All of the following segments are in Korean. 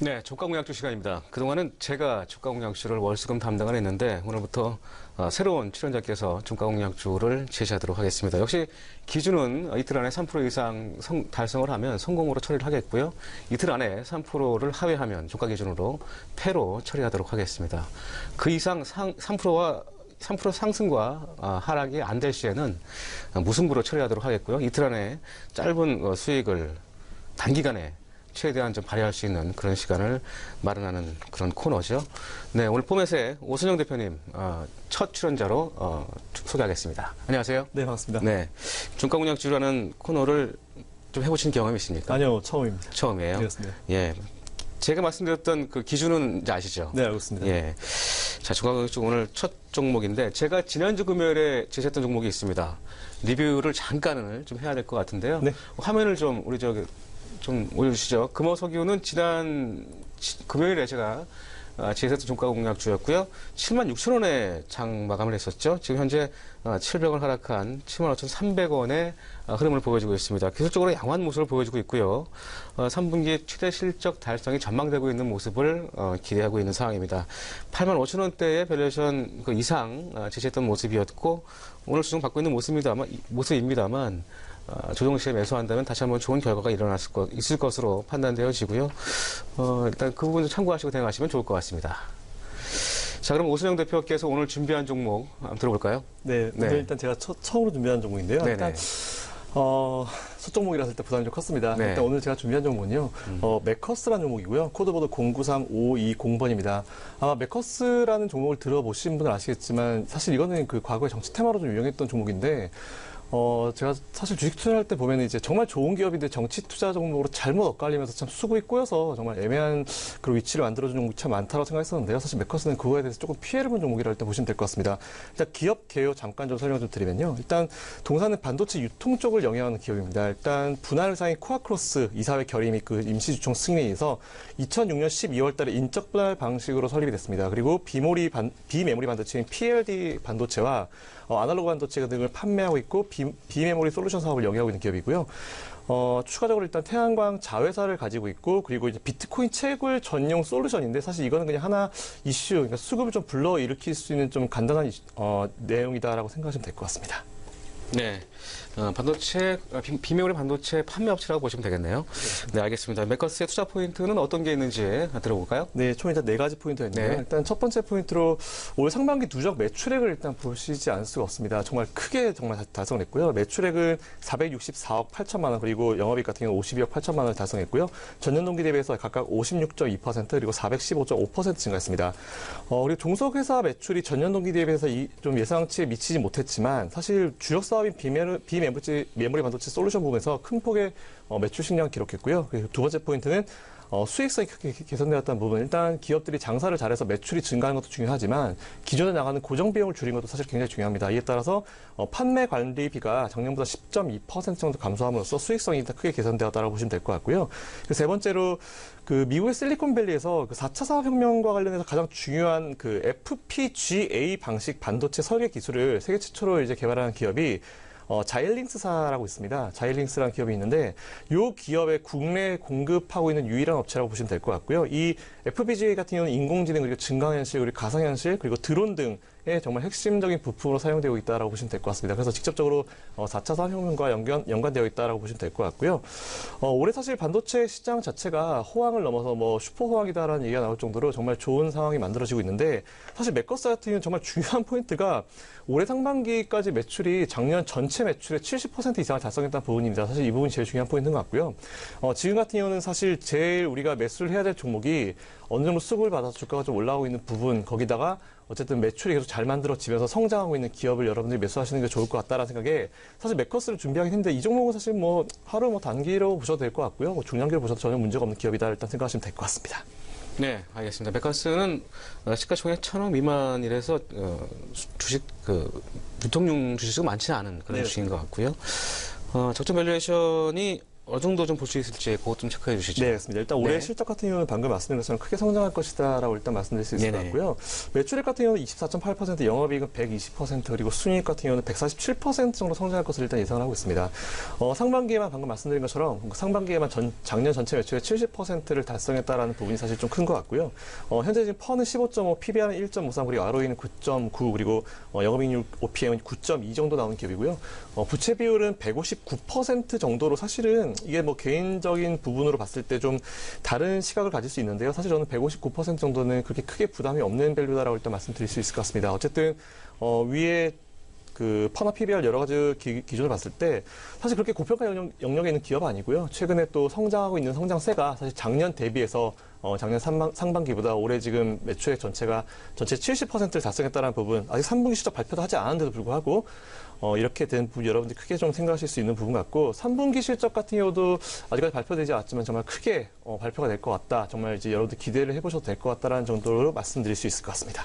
네, 주가공약주 시간입니다. 그동안은 제가 주가공약주를 월수금 담당을 했는데 오늘부터 어, 새로운 출연자께서 주가공약주를 제시하도록 하겠습니다. 역시 기준은 이틀 안에 3% 이상 성- 달성을 하면 성공으로 처리를 하겠고요. 이틀 안에 3%를 하회하면 주가 기준으로 패로 처리하도록 하겠습니다. 그 이상 상, 3%와 3% 상승과 아, 하락이 안 될 시에는 무승부로 처리하도록 하겠고요. 이틀 안에 짧은 어, 수익을 단기간에 최대한 좀 발휘할 수 있는 그런 시간을 마련하는 그런 코너죠. 네, 오늘 포맷의 오순영 대표님 어, 첫 출연자로 어, 소개하겠습니다. 안녕하세요. 네, 반갑습니다. 네, 중가공약주라는 코너를 좀 해보신 경험이 있습니까? 아니요, 처음입니다. 처음이에요. 그렇습니다. 예, 제가 말씀드렸던 그 기준은 이제 아시죠? 네, 알고 있습니다. 예. 자, 중간공약주 오늘 첫 종목인데 제가 지난주 금요일에 제시했던 종목이 있습니다. 리뷰를 잠깐을 좀 해야 될 것 같은데요. 네. 화면을 좀 우리 저기 좀 올려주시죠. 금호석유는 지난 지- 금요일에 제가 아, 제시했던 종가공약주였고요. 7만 6천 원에 장 마감을 했었죠. 지금 현재 700원 하락한 7만 5,300원의 아, 흐름을 보여주고 있습니다. 기술적으로 양호한 모습을 보여주고 있고요. 어, 3분기 최대 실적 달성이 전망되고 있는 모습을 어, 기대하고 있는 상황입니다. 8만 5천 원대의 밸류에이션 그 이상 어, 제시했던 모습이었고 오늘 수정 받고 있는 모습입니다만, 이- 모습입니다만 어, 조정 시에 매수한다면 다시 한번 좋은 결과가 일어났을 것, 있을 것으로 판단되어지고요. 어, 일단 그 부분 좀 참고하시고 대응하시면 좋을 것 같습니다. 자, 그럼 오순영 대표께서 오늘 준비한 종목 한번 들어볼까요? 네, 네. 일단 제가 첫, 처음으로 준비한 종목인데요. 네네. 일단 어, 첫 종목이라서 일단 부담이 좀 컸습니다. 네. 일단 오늘 제가 준비한 종목은요, 음. 어, 메커스라는 종목이고요. 코드보드 093520번입니다. 아마 메커스라는 종목을 들어보신 분은 아시겠지만, 사실 이거는 그 과거에 정치 테마로 좀 유명했던 종목인데, 어, 제가 사실 주식 투자할 때 보면 이제 정말 좋은 기업인데 정치 투자 종목으로 잘못 엇갈리면서 참 수고이 꼬여서 정말 애매한 그런 위치를 만들어준 종목이 참 많다고 생각했었는데요. 사실 메커스는 그거에 대해서 조금 피해를 본 종목이라 일단 보시면 될 것 같습니다. 일단 기업 개요 잠깐 좀 설명 좀 드리면요. 일단 동사는 반도체 유통 쪽을 영위하는 기업입니다. 일단 분할 회사인 코아크로스 이사회 결의 및 그 임시주총 승인에 의해서 2006년 12월 달에 인적 분할 방식으로 설립이 됐습니다. 그리고 비모리 반, 비메모리 반도체인 PLD 반도체와 어, 아날로그 반도체 등을 판매하고 있고 비, 비메모리 솔루션 사업을 영위하고 있는 기업이고요. 어, 추가적으로 일단 태양광 자회사를 가지고 있고 그리고 이제 비트코인 채굴 전용 솔루션인데 사실 이거는 그냥 하나 이슈, 그러니까 수급을 좀 불러 일으킬 수 있는 좀 간단한 이슈- 어, 내용이다라고 생각하시면 될 것 같습니다. 네. 어, 반도체, 어, 비- 비메모리 반도체 판매 업체라고 보시면 되겠네요. 네, 알겠습니다. 메커스의 투자 포인트는 어떤 게 있는지 들어볼까요? 네, 총 일단 네 가지 포인트가 있는데요. 네. 일단 첫 번째 포인트로 올 상반기 누적 매출액을 일단 보시지 않을 수가 없습니다. 정말 크게 정말 다- 달성했고요. 매출액은 464억 8천만 원 그리고 영업이익 같은 경우 52억 8천만 원을 달성했고요. 전년 동기 대비해서 각각 56.2% 그리고 415.5% 증가했습니다. 어, 그리고 종속회사 매출이 전년 동기 대비해서 이, 좀 예상치에 미치지 못했지만 사실 주력 사업 인 비메모리, 비메모리 메모리 반도체 솔루션 부분에서 큰 폭의 어, 매출 신량을 기록했고요. 두 번째 포인트는 어, 수익성이 크게 개- 개선되었다는 부분. 일단 기업들이 장사를 잘해서 매출이 증가하는 것도 중요하지만 기존에 나가는 고정 비용을 줄인 것도 사실 굉장히 중요합니다. 이에 따라서 어, 판매 관리비가 작년보다 10.2% 정도 감소함으로써 수익성이 일단 크게 개선되었다고 보시면 될 것 같고요. 그리고 세 번째로 그 미국의 실리콘밸리에서 그 4차 산업혁명과 관련해서 가장 중요한 그 FPGA 방식 반도체 설계 기술을 세계 최초로 이제 개발한 기업이 어, 자일링스사라고 있습니다. 자일링스라는 기업이 있는데 이 기업의 국내 공급하고 있는 유일한 업체라고 보시면 될 것 같고요. 이 FPGA 같은 경우는 인공지능 그리고 증강현실 그리고 가상현실 그리고 드론 등의 정말 핵심적인 부품으로 사용되고 있다라고 보시면 될 것 같습니다. 그래서 직접적으로 어, 4차 산업혁명과 연관, 연관되어 있다라고 보시면 될 것 같고요. 어, 올해 사실 반도체 시장 자체가 호황을 넘어서 뭐 슈퍼 호황이다라는 얘기가 나올 정도로 정말 좋은 상황이 만들어지고 있는데 사실 맥커스 같은 경우는 정말 중요한 포인트가 올해 상반기까지 매출이 작년 전체 매출의 70% 이상을 달성했다는 부분입니다. 사실 이 부분이 제일 중요한 포인트인 것 같고요. 어, 지금 같은 경우는 사실 제일 우리가 매수를 해야 될 종목이 어느 정도 수급을 받아서 주가가 좀 올라오고 있는 부분 거기다가 어쨌든 매출이 계속 잘 만들어지면서 성장하고 있는 기업을 여러분들이 매수하시는 게 좋을 것 같다라는 생각에 사실 메커스를 준비하긴 했는데 이 종목은 사실 뭐 하루 뭐 단기로 보셔도 될 것 같고요. 뭐 중장기로 보셔도 전혀 문제가 없는 기업이다 일단 생각하시면 될 것 같습니다. 네, 알겠습니다. 메커스는 어, 시가총액 천억 미만이라서 어, 수- 주식 그 유통용 주식이 많지 않은 그런 네. 주식인 것 같고요. 어, 적정 밸류에이션이 어느 정도 좀 볼 수 있을지 그것 좀 체크해 주시죠. 네, 그렇습니다. 일단 올해 네. 실적 같은 경우는 방금 말씀드린 것처럼 크게 성장할 것이다라고 일단 말씀드릴 수 있을 것 네네. 같고요. 매출액 같은 경우는 24.8%, 영업이익은 120% 그리고 순이익 같은 경우는 147% 정도 성장할 것을 일단 예상을 하고 있습니다. 어, 상반기에만 방금 말씀드린 것처럼 상반기에만 전- 작년 전체 매출의 70%를 달성했다라는 부분이 사실 좀 큰 것 같고요. 어, 현재 지금 퍼는 15.5, PBR은 1.53 그리고 ROE는 9.9 그리고 어, 영업이익 OPM은 9.2 정도 나오는 기업이고요. 어, 부채 비율은 159% 정도로 사실은 이게 뭐 개인적인 부분으로 봤을 때 좀 다른 시각을 가질 수 있는데요. 사실 저는 159% 정도는 그렇게 크게 부담이 없는 밸류다라고 일단 말씀드릴 수 있을 것 같습니다. 어쨌든 어, 위에 그 퍼나 PBR 여러 가지 기, 준을 봤을 때 사실 그렇게 고평가 영역, 영역에 있는 기업 아니고요. 최근에 또 성장하고 있는 성장세가 사실 작년 대비해서 어, 작년 상반, 상반 기보다 올해 지금 매출액 전체가 전체 70%를 달성했다는 부분 아직 3분기 실적 발표도 하지 않았는데도 불구하고 어, 이렇게 된 부분 여러분들이 크게 좀 생각하실 수 있는 부분 같고 3분기 실적 같은 경우도 아직까지 발표되지 않았지만 정말 크게 어, 발표가 될 것 같다. 정말 이제 여러분들 기대를 해보셔도 될 것 같다라는 정도로 말씀드릴 수 있을 것 같습니다.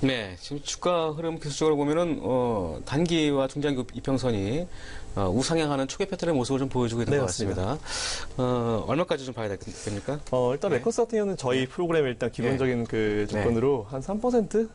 네, 지금 주가 흐름 기술적으로 보면은 어, 단기와 중장기 이평선이 어, 우상향하는 초계 패턴의 모습을 좀 보여주고 있는 네, 것 맞습니다. 같습니다. 어, 얼마까지 좀 봐야 되- 됩니까? 어, 일단 네. 메커스 같은 경우는 저희 프로그램의 일단 기본적인 그 네. 조건으로 한 3%?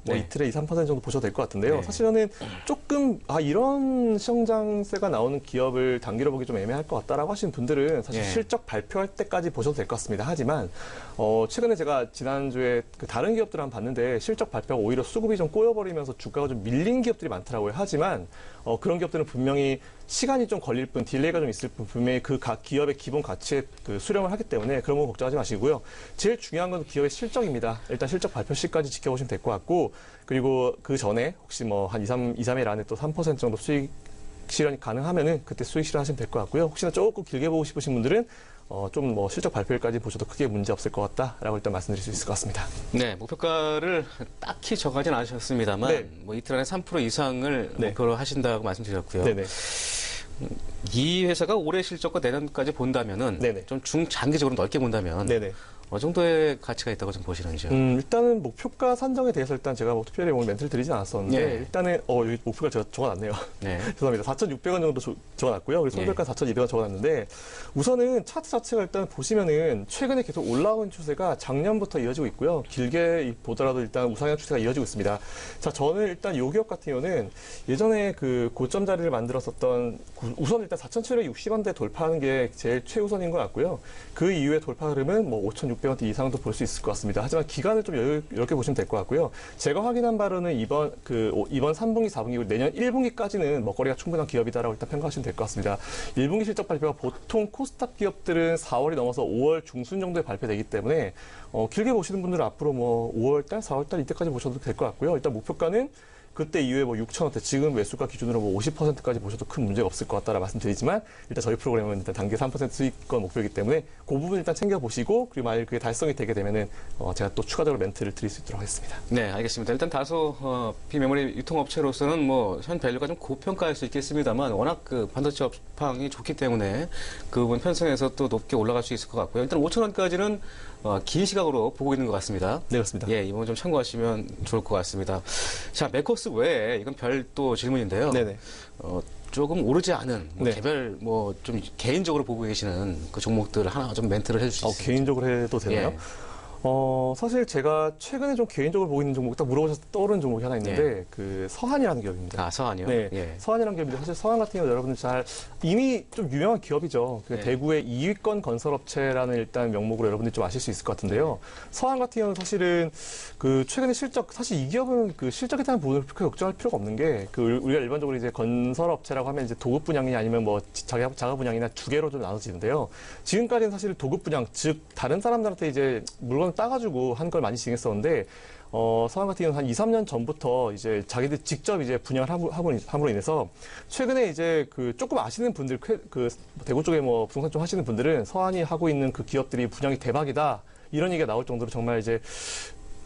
뭐 네. 이틀에 2, 3% 정도 보셔도 될 것 같은데요. 네. 사실 저는 조금, 아, 이런 성장세가 나오는 기업을 단기로 보기 좀 애매할 것 같다라고 하시는 분들은 사실 네. 실적 발표할 때까지 보셔도 될 것 같습니다. 하지만, 어, 최근에 제가 지난주에 그 다른 기업들 한번 봤는데 실적 발표가 오히려 수급이 좀 꼬여버리면서 주가가 좀 밀린 기업들이 많더라고요. 하지만, 어, 그런 기업들은 분명히 시간이 좀 걸릴 뿐, 딜레이가 좀 있을 뿐, 분명히 그 각 기업의 기본 가치에 그 수렴을 하기 때문에 그런 거 걱정하지 마시고요. 제일 중요한 건 기업의 실적입니다. 일단 실적 발표 시까지 지켜보시면 될 것 같고, 그리고 그 전에 혹시 뭐 한 2, 3, 2, 3일 안에 또 3% 정도 수익 실현이 가능하면은 그때 수익 실현하시면 될 것 같고요. 혹시나 조금 길게 보고 싶으신 분들은 어, 좀 뭐 실적 발표일까지 보셔도 크게 문제 없을 것 같다라고 일단 말씀드릴 수 있을 것 같습니다. 네, 목표가를 딱히 정하진 않으셨습니다만 네. 뭐 이틀 안에 3% 이상을 네. 목표로 하신다고 말씀드렸고요. 네네. 이 회사가 올해 실적과 내년까지 본다면은 네네. 좀 중장기적으로 넓게 본다면 네네. 어느 정도의 가치가 있다고 좀 보시는지요? 음, 일단은 목표가 산정에 대해서 일단 제가 뭐 특별히 오늘 멘트를 드리진 않았었는데 예. 일단은 어 여기 목표가 제가 적어놨네요. 네. 죄송합니다. 4,600원 정도 조- 적어놨고요. 그리고 손절가 4,200원 적어놨는데 우선은 차트 자체가 일단 보시면은 최근에 계속 올라온 추세가 작년부터 이어지고 있고요. 길게 보더라도 일단 우상향 추세가 이어지고 있습니다. 자, 저는 일단 요 기업 같은 경우는 예전에 그 고점 자리를 만들었었던 구- 우선 일단 4,760원대 돌파하는 게 제일 최우선인 것 같고요. 그 이후에 돌파 흐름은 뭐 5,600원대 이상도 볼 수 있을 것 같습니다. 하지만 기간을 좀 여유, 이렇게 보시면 될 것 같고요. 제가 확인한 바로는 이번 그 오- 이번 3분기, 4분기 그리고 내년 1분기까지는 먹거리가 충분한 기업이다라고 일단 평가하시면 될 것 같습니다. 1분기 실적 발표가 보통 코스닥 기업들은 4월이 넘어서 5월 중순 정도에 발표되기 때문에 어, 길게 보시는 분들은 앞으로 뭐 5월달, 4월달 이때까지 보셔도 될 것 같고요. 일단 목표가는 그때 이후에 뭐 6천 원대 지금 매수가 기준으로 뭐 50%까지 보셔도 큰 문제가 없을 것 같다라 말씀드리지만 일단 저희 프로그램은 일단 단기 3% 수익권 목표이기 때문에 그 부분 일단 챙겨 보시고 그리고 만약 그게 달성이 되게 되면은 어, 제가 또 추가적으로 멘트를 드릴 수 있도록 하겠습니다. 네, 알겠습니다. 일단 다소 어, 비메모리 유통업체로서는 뭐 현 밸류가 좀 고평가할 수 있겠습니다만 워낙 그 반도체 업황이 좋기 때문에 그 부분 편성해서 또 높게 올라갈 수 있을 것 같고요. 일단 5천 원까지는 어, 긴 시각으로 보고 있는 것 같습니다. 네, 그렇습니다. 예, 이 부분 좀 참고하시면 좋을 것 같습니다. 자, 메커스 외에 이건 별도 질문인데요. 네네. 어, 조금 오르지 않은 뭐 네. 개별 뭐 좀 개인적으로 보고 계시는 그 종목들 하나 좀 멘트를 해주실 어, 수 있어요? 개인적으로 해도 되나요? 예. 어, 사실 제가 최근에 좀 개인적으로 보고 있는 종목, 딱 물어보셔서 떠오르는 종목이 하나 있는데, 그 서한이라는 기업입니다. 아, 서한이요? 네. 예. 서한이라는 기업인데 사실 서한 같은 경우 여러분들 잘 이미 좀 유명한 기업이죠. 그 네. 대구의 2위권 건설업체라는 일단 명목으로 여러분들이 좀 아실 수 있을 것 같은데요. 서한 같은 경우는 사실은 그 최근에 실적 사실 이 기업은 그 실적에 대한 부분을 크게 걱정할 필요가 없는 게 그 우리가 일반적으로 이제 건설업체라고 하면 이제 도급 분양이 아니면 뭐 자가 자가 분양이나 두 개로 좀 나눠지는데요. 지금까지는 사실 도급 분양 즉 다른 사람들한테 이제 물건 을 따가지고 한 걸 많이 진행했었는데 어, 서한 같은 경우는 한 2, 3년 전부터 이제 자기들 직접 이제 분양을 하고, 함으로 인해서 최근에 이제 그 조금 아시는 분들, 그, 그 대구 쪽에 뭐 부동산 좀 하시는 분들은 서한이 하고 있는 그 기업들이 분양이 대박이다. 이런 얘기가 나올 정도로 정말 이제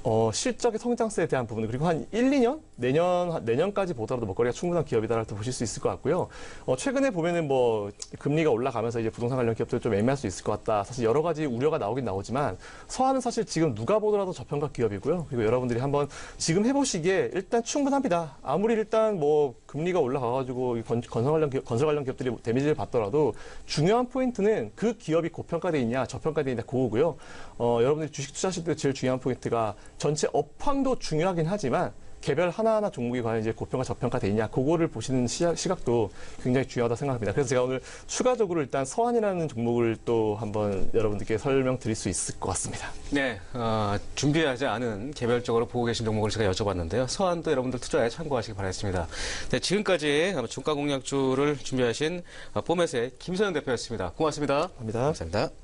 어, 실적의 성장세에 대한 부분, 그리고 한 1, 2년? 내년, 한 내년까지 보더라도 먹거리가 충분한 기업이다라고 또 보실 수 있을 것 같고요. 어, 최근에 보면은 뭐, 금리가 올라가면서 이제 부동산 관련 기업들 좀 애매할 수 있을 것 같다. 사실 여러 가지 우려가 나오긴 나오지만, 서한은 사실 지금 누가 보더라도 저평가 기업이고요. 그리고 여러분들이 한번 지금 해보시기에 일단 충분합니다. 아무리 일단 뭐, 금리가 올라가가지고 이 건, 건설 관련 기업, 건설 관련 기업들이 데미지를 받더라도 중요한 포인트는 그 기업이 고평가돼 있냐 저평가돼 있냐 그거고요. 어, 여러분들이 주식 투자하실 때 제일 중요한 포인트가 전체 업황도 중요하긴 하지만 개별 하나하나 종목이 과연 이제 고평가 저평가 돼 있냐 그거를 보시는 시야- 시각 도 굉장히 중요하다 생각합니다. 그래서 제가 오늘 추가적으로 일단 서한이라는 종목을 또 한번 여러분들께 설명드릴 수 있을 것 같습니다. 네, 어, 준비하지 않은 개별적으로 보고 계신 종목을 제가 여쭤봤는데요. 서한도 여러분들 투자에 참고하시기 바라겠습니다. 네, 지금까지 주가 공략주를 준비하신 어, 포맷의 김선영 대표였습니다. 고맙습니다. 감사합니다. 감사합니다.